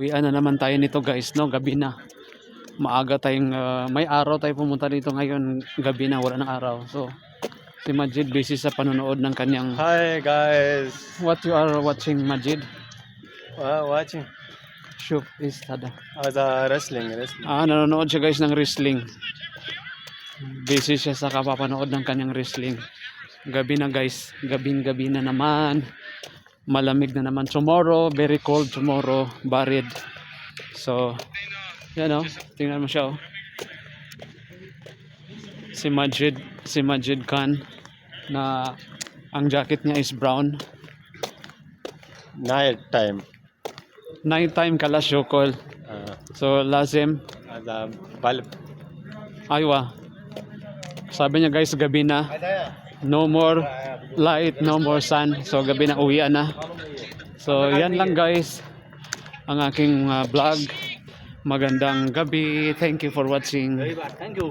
Uwian na naman tayo nito guys, no? Gabi na. Maaga tayong, ah, may araw tayo pumunta dito ngayon. Gabi na, wala ng araw. So, si Majid busy sa panonood ng kanyang... Hi guys, What you are watching, Majid? uh, watching Shoot is tada. uh, the wrestling, wrestling. Ah, nanonood siya guys ng wrestling. Busy siya sa kapapanood ng kanyang wrestling. Gabi na guys, gabing gabi na naman. Malamig na naman tomorrow, very cold tomorrow, barid. So, yan oh, tingnan mo siya oh. Si Majid, si Majid Khan na ang jacket niya is brown. Night time. Nighttime kala syokol. Uh, So, lazim uh, bulb. Aywa. Sabi niya guys, gabi na. No more light, no more sun. So gabi na uwian na. So yan lang guys ang aking uh, vlog. Magandang gabi. Thank you for watching. Thank you.